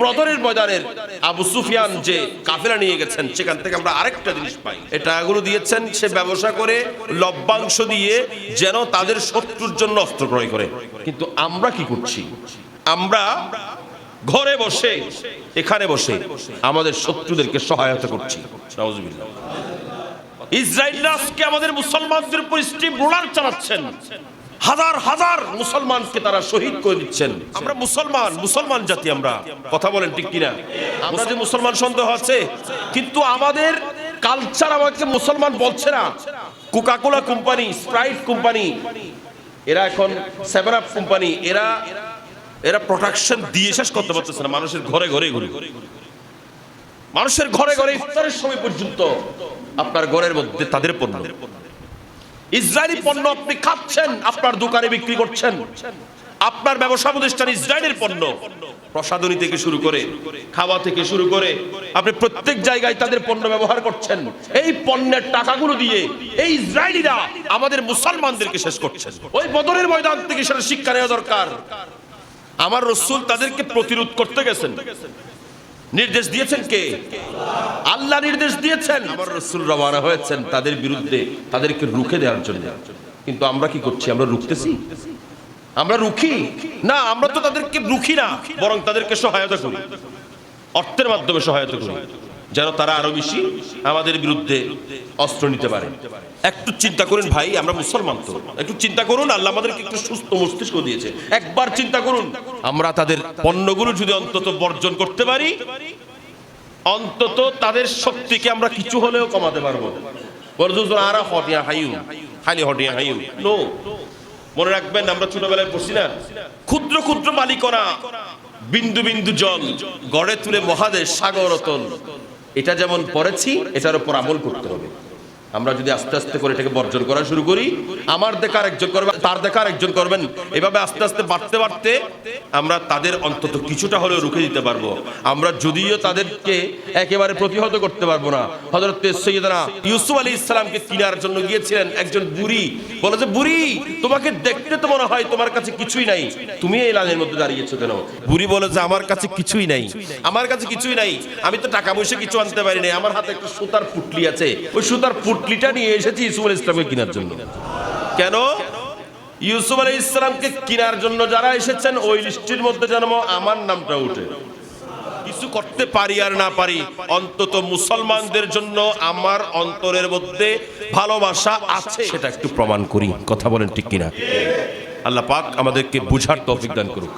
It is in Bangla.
ব্রদরের ময়দানের আবু সুফিয়ান যে কাফেলা নিয়ে গেছেন, সেখান থেকে আমরা আরেকটা জিনিস পাই। এই দিয়েছেন, সে ব্যবসা করে লভ্যাংশ দিয়ে যেন তাদের শত্রুর জন্য অস্ত্র ক্রয় করে। কিন্তু আমরা কি করছি? আমরা ঘরে বসে, এখানে বসে আমাদের শত্রুদেরকে সহায়তা করছি। ইসরায়েলরা আজকে আমাদের মুসলমানদের উপর স্ট্রিপ রোলার চালাচ্ছেন। হাজার হাজার মুসলমানকে তারা শহীদ করে দিচ্ছেন। আমরা মুসলমান মুসলমান জাতি আমরা। কথা বলেন ঠিক কিনা? আমরা যে মুসলমান সন্দেহ আছে, কিন্তু আমাদের কালচার আমাকে মুসলমান বলছে না। কোকাকোলা কোম্পানি স্প্রাইট কোম্পানি এরা এখন সেভেন আপ কোম্পানি এরা এরা প্রোটেকশন দিয়ে শেষ করতে পারতেছে না, মানুষের ঘরে ঘরে ঘুরে। মানুষের ঘরে ঘরে ইফতারের সময় পর্যন্ত আপনার ঘরের মধ্যে তাদের পণ্য। ইসরায়েলি পণ্য আপনি খাচ্ছেন, আপনার দোকানে বিক্রি করছেন। আপনার ব্যবসা প্রতিষ্ঠান ইসরায়েলের পণ্য। প্রসাদনী থেকে শুরু করে, খাওয়া থেকে শুরু করে, আপনি প্রত্যেক জায়গায় তাদের পণ্য ব্যবহার করছেন। এই পণ্যের টাকাগুলো দিয়ে এই ইসরায়েলিরা আমাদের মুসলমানদেরকে শেষ করছেন। ওই বদরের ময়দান থেকে সেটা শিক্ষা নেওয়া দরকার। আমার রসুল তাদেরকে প্রতিরোধ করতে গেছেন। নির্দেশ দিয়েছেন কে? আল্লাহ নির্দেশ দিয়েছেন। আমার রসুল রওয়ানা হয়েছেন তাদের বিরুদ্ধে, তাদেরকে রুখে দেওয়ার জন্য। কিন্তু আমরা কি করছি? আমরা রুখতেছি? আমরা রুখি? না, আমরা তো তাদেরকে রুখি না, বরং তাদেরকে সহায়তা করি। অর্থের মাধ্যমে সহায়তা করি। যেন তারা আরও বেশি আমাদের বিরুদ্ধে অস্ত্র নিতে পারে। একটু চিন্তা করুন ভাই, আমরা মুসলমান তো। একটু চিন্তা করুন, আল্লাহ আমাদেরকে একটু সুস্থ মস্তিষ্ক দিয়েছে। একবার চিন্তা করুন, আমরা তাদের পণ্যগুলো যদি অন্তত বর্জন করতে পারি, অন্তত তাদের শক্তিকে আমরা কিছু হলেও কমাতে পারব। আরা হটিয়া হটিয়া মনে রাখবেন, আমরা ছোটবেলায় পড়ছি না, ক্ষুদ্র ক্ষুদ্র মালিকরা বিন্দু বিন্দু জল, গড়ে তুলে মহাদেশ, সাগর, অতল। এটা যেমন পড়েছি এটার উপর আমল করতে হবে। আমরা যদি আস্তে আস্তে করে এটাকে বর্জন করা শুরু করি, আমার দেখা আরেকজন করবেন তার দেখা আরেকজন করবেন। এভাবে আস্তে আস্তে বাড়তে বাড়তে আমরা তাদের অন্তত কিছুটা হলেও রুখে দিতে পারব। আমরা যদিও তাদেরকে একেবারে প্রতিহত করতে পারব না। হজরত সৈয়দনা ইউসুফ আলী ইসলামকে কিনার জন্য গিয়েছিলেন একজন বুড়ি। বলে যে, বুড়ি, তোমাকে দেখতে তো মনে হয় তোমার কাছে কিছুই নাই। তুমি এই লাইনের মধ্যে দাঁড়িয়েছো কেন? বুড়ি বলে যে, আমার কাছে কিছুই নাই। আমার কাছে কিছুই নাই। আমি তো টাকা পয়সা কিছু আনতে পারি নাই। আমার হাতে একটা সুতার পুটলি আছে। ওই সুতার পুটলিটা নিয়ে এসেছি ইউসুফ আলী ইসলামকে কেনার জন্য। কেন? ইউসুফ আলী ইসলামকে কেনার জন্য যারা এসেছেন ওই লিস্টির মধ্যে যেন আমার নামটা উঠে। কিছু করতে পারি আর না পারি অন্তত মুসলমানদের জন্য আমার অন্তরের মধ্যে ভালোবাসা আছে। সেটা একটু প্রমাণ করি কথা বলেন ঠিক কিনা। আল্লাহ পাক আমাদেরকে বুঝার তৌফিক দান করুক।